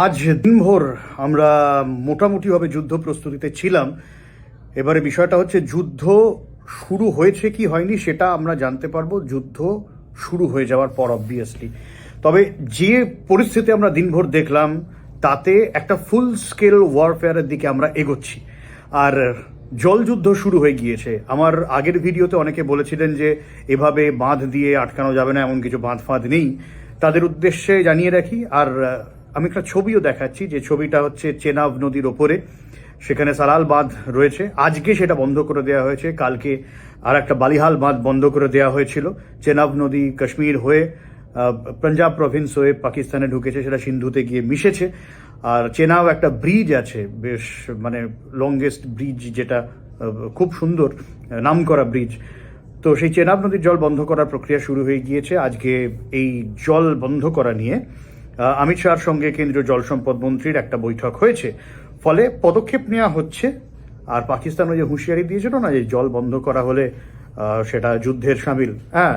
আজ দিনভর আমরা মোটামুটিভাবে যুদ্ধ প্রস্তুতিতে ছিলাম। এবারে বিষয়টা হচ্ছে, যুদ্ধ শুরু হয়েছে কি হয়নি সেটা আমরা জানতে পারব। যুদ্ধ শুরু হয়ে যাওয়ার পর অবভিয়াসলি তবে যে পরিস্থিতি আমরা দিনভর দেখলাম, তাতে একটা ফুল স্কেল ওয়ারফেয়ারের দিকে আমরা এগোচ্ছি। আর জলযুদ্ধ শুরু হয়ে গিয়েছে। আমার আগের ভিডিওতে অনেকে বলেছিলেন যে, এভাবে বাঁধ দিয়ে আটকানো যাবে না, এমন কিছু বাঁধ ফাঁধ নেই। তাদের উদ্দেশ্যে জানিয়ে রাখি, আর আমি একটা ছবিও দেখাচ্ছি, যে ছবিটা হচ্ছে চেনাব নদীর ওপরে। সেখানে সালাল বাঁধ রয়েছে। আজকে সেটা বন্ধ করে দেওয়া হয়েছে। কালকে আর একটা বালিহাল বাঁধ বন্ধ করে দেওয়া হয়েছিল। চেনাব নদী কাশ্মীর হয়ে পাঞ্জাব প্রভিন্স হয়ে পাকিস্তানে ঢুকেছে, সেটা সিন্ধুতে গিয়ে মিশেছে। আর চেনাও একটা ব্রিজ আছে, বেশ মানে লংগেস্ট ব্রিজ যেটা খুব সুন্দর নাম করা ব্রিজ তো সেই চেনাব নদীর জল বন্ধ করার প্রক্রিয়া শুরু হয়ে গিয়েছে। আজকে এই জল বন্ধ করা নিয়ে অমিত শাহর সঙ্গে কেন্দ্রীয় জল সম্পদ মন্ত্রীর একটা বৈঠক হয়েছে। ফলে পদক্ষেপ নেওয়া হচ্ছে। আর পাকিস্তান ওই যে হুঁশিয়ারি দিয়েছিল না, যে জল বন্ধ করা হলে সেটা যুদ্ধের সামিল। হ্যাঁ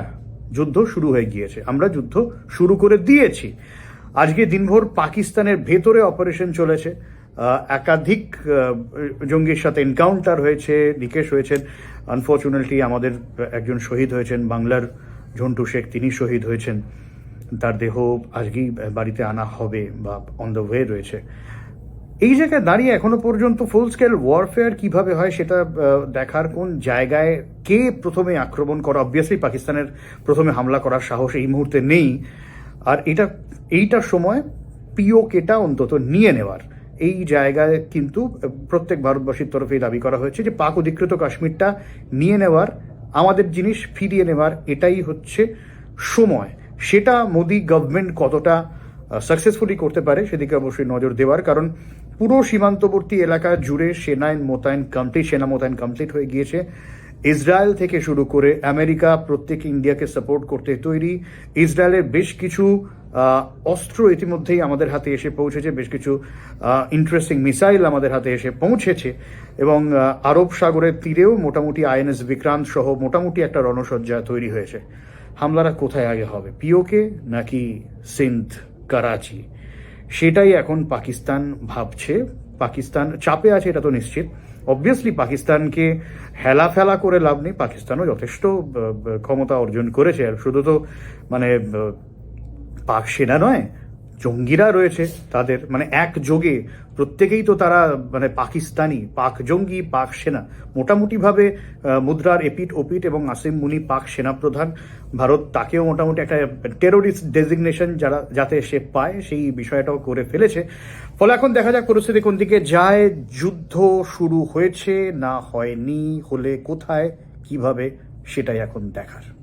যুদ্ধ শুরু হয়ে গিয়েছে। আমরা যুদ্ধ শুরু করে দিয়েছি। আজকে দিনভর পাকিস্তানের ভেতরে অপারেশন চলেছে। একাধিক জঙ্গির সাথে এনকাউন্টার হয়েছে, নিকেশ হয়েছেন। আনফর্চুনেটলি আমাদের একজন শহীদ হয়েছেন, বাংলার ঝন্টু শেখ, তিনি শহীদ হয়েছেন। তার দেহ আজকেই বাড়িতে আনা হবে বা অন দ্য ওয়ে রয়েছে। এই জায়গায় দাঁড়িয়ে এখনও পর্যন্ত ফুল স্কেল ওয়ারফেয়ার কীভাবে হয় সেটা দেখার কোন জায়গায় কে প্রথমে আক্রমণ করা? অবভিয়াসলি পাকিস্তানের প্রথমে হামলা করার সাহস এই মুহূর্তে নেই। আর এটা, এইটার সময় পিওকেটা অন্তত নিয়ে নেওয়ার। এই জায়গায় কিন্তু প্রত্যেক ভারতবাসীর তরফেই দাবি করা হয়েছে যে পাক অধিকৃত কাশ্মীরটা নিয়ে নেওয়ার, আমাদের জিনিস ফিরিয়ে নেওয়ার এটাই হচ্ছে সময়। সেটা মোদি গভর্নমেন্ট কতটা সাকসেসফুলি করতে পারে সেদিকে অবশ্যই নজর দেওয়ার, কারণ পুরো সীমান্তবর্তী এলাকা জুড়ে সেনায় মোতায়েন কমপ্লিট সেনা মোতায়েন কমপ্লিট হয়ে গিয়েছে। ইসরায়েল থেকে শুরু করে আমেরিকা, প্রত্যেক ইন্ডিয়াকে সাপোর্ট করতে তৈরি। ইসরায়েলের বেশ কিছু অস্ত্র ইতিমধ্যেই আমাদের হাতে এসে পৌঁছেছে, বেশ কিছু ইন্টারেস্টিং মিসাইল আমাদের হাতে এসে পৌঁছেছে এবং আরব সাগরের তীরেও মোটামুটি আইএনএস, বিক্রান্ত সহ মোটামুটি একটা রণসজ্জা তৈরি হয়েছে। হামলারা কোথায় আগে হবে? পিওকে নাকি সিন্ধ করাচি? সেটাই এখন পাকিস্তান ভাবছে। পাকিস্তান চাপে আছে, এটা তো নিশ্চিত। অবভিয়াসলি পাকিস্তানকে হেলা ফেলা করে লাভ নেই। পাকিস্তানও যথেষ্ট ক্ষমতা অর্জন করেছে। আর শুধু তো মানে পাক সেনা নয় জঙ্গিরা রয়েছে তাদের মানে এক যোগে প্রত্যেকেই তো তারা মানে পাকিস্তানি, পাক জঙ্গি, পাক সেনা। মোটামুটিভাবে মুদ্রার এপিট ওপিট এবং আসিম মুনি পাক সেনাপ্রধান ভারত তাকেও মোটামুটি একটা টেরোরিস্ট ডেজিগনেশন যারা, যাতে সে পায়, সেই বিষয়টাও করে ফেলেছে। ফলে এখন দেখা যাক পরিস্থিতি কোন দিকে যায়। যুদ্ধ শুরু হয়েছে, না হয়নি, হলে কোথায়, কীভাবে, সেটাই এখন দেখার।